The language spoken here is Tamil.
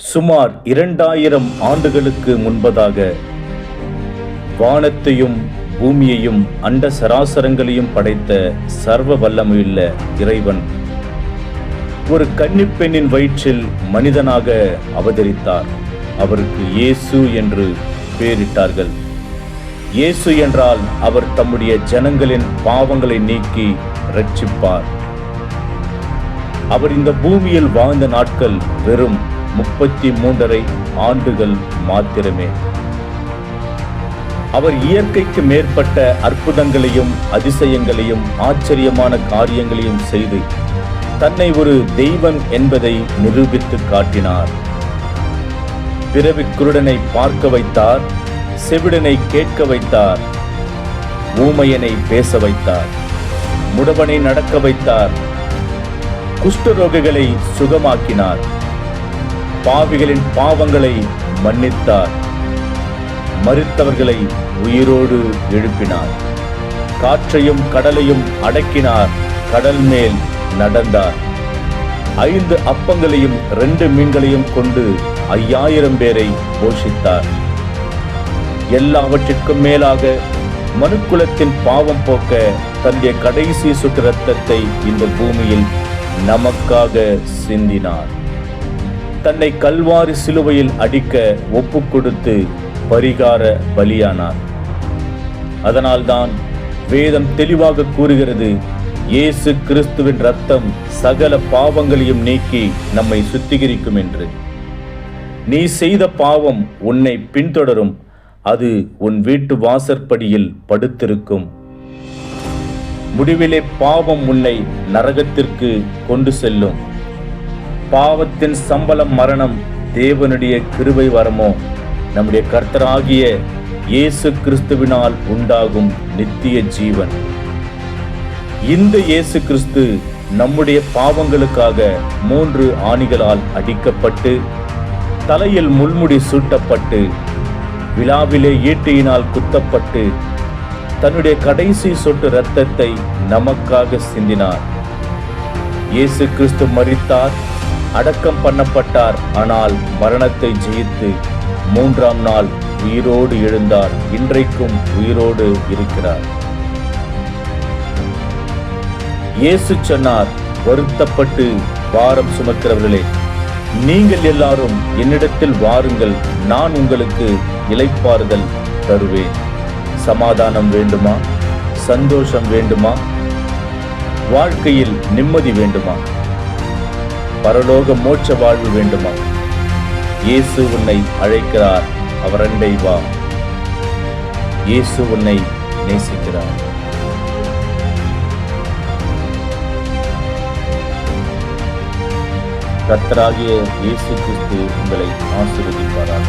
சுமார் இரண்டாயிரம் ஆண்டுகளுக்கு முன்பதாக வானத்தையும் பூமியையும் அண்ட சராசரங்களையும் படைத்த சர்வ வல்லமையுள்ள இறைவன் ஒரு கன்னிப்பெண்ணின் வயிற்றில் மனிதனாக அவதரித்தார். அவருக்கு இயேசு என்று பெயரிட்டார்கள் இயேசு என்றால் அவர் தம்முடைய ஜனங்களின் பாவங்களை நீக்கி ரட்சிப்பார் அவர் இந்த பூமியில் வாழ்ந்த நாட்கள் வெறும் முப்பத்தி மூன்றரை ஆண்டுகள் மாத்திரமே. அவர் இயற்கைக்கு மேற்பட்ட அற்புதங்களையும் அதிசயங்களையும் ஆச்சரியமான காரியங்களையும் செய்து தன்னை ஒரு தெய்வன் என்பதை நிரூபித்து காட்டினார். பிறவி குருடனை பார்க்க வைத்தார் செவிடனை கேட்க வைத்தார் ஊமையனை பேச வைத்தார் முடவனை நடக்க வைத்தார் குஷ்டரோகிகளை சுகமாக்கினார். பாவிகளின் பாவங்களை மன்னித்தார். மறித்தவர்களை உயிரோடு எழுப்பினார். காற்றையும் கடலையும் அடக்கினார். கடல் மேல் நடந்தார். ஐந்து அப்பங்களையும் ரெண்டு மீன்களையும் கொண்டு ஐயாயிரம் பேரை போஷித்தார். எல்லாவற்றிற்கும் மேலாக மனுக்குலத்தின் பாவம் போக்க தன்னுடைய கடைசி சுற்று ரத்தத்தை இந்த பூமியில் நமக்காக சிந்தினார். தன்னை கல்வாரி சிலுவையில் அடிக்க ஒப்பு கொடுத்து பரிகார பலியானார். அதனால்தான் வேதம் தெளிவாக கூறுகிறது இயேசு கிறிஸ்துவின் ரத்தம் சகல பாவங்களையும் நீக்கி நம்மை சுத்திகரிக்கும் என்று. நீ செய்த பாவம் உன்னை பின்தொடரும் அது உன் வீட்டு வாசற்படியில் படுத்திருக்கும். முடிவிலே பாவம் உன்னை நரகத்திற்கு கொண்டு செல்லும். பாவத்தின் சம்பளம் மரணம் தேவனுடைய கிருபை வரமோ? நம்முடைய கர்த்தராகிய இயேசு கிறிஸ்துவினால் உண்டாகும் நித்திய ஜீவன். இந்த இயேசு கிறிஸ்து நம்முடைய பாவங்களுக்காக மூன்று ஆணிகளால் அடிக்கப்பட்டு தலையில் முள்முடி சூட்டப்பட்டு விழாவிலே ஈட்டியினால் குத்தப்பட்டு தன்னுடைய கடைசி சொட்டு இரத்தத்தை நமக்காக சிந்தினார். இயேசு கிறிஸ்து மறித்தார் அடக்கம் பண்ணப்பட்டார். ஆனால் மரணத்தை ஜெயித்து மூன்றாம் நாள் உயிரோடு எழுந்தார். இன்றைக்கும் உயிரோடு இருக்கிறார். இயேசு சொன்னார் வருத்தப்பட்டு பாரம் சுமக்கிறவர்களே நீங்கள் எல்லாரும் என்னிடத்தில் வாருங்கள். நான் உங்களுக்கு இளைப்பாறுதல் தருவேன். சமாதானம் வேண்டுமா? சந்தோஷம் வேண்டுமா? வாழ்க்கையில் நிம்மதி வேண்டுமா? பரலோக மோட்ச வாழ்வு வேண்டுமா? இயேசு உன்னை அழைக்கிறார் அவர் அண்டை வா. இயேசு உன்னை நேசிக்கிறார். கர்த்தராகிய இயேசு கிறிஸ்து உங்களை ஆசீர்வதிப்பாராக.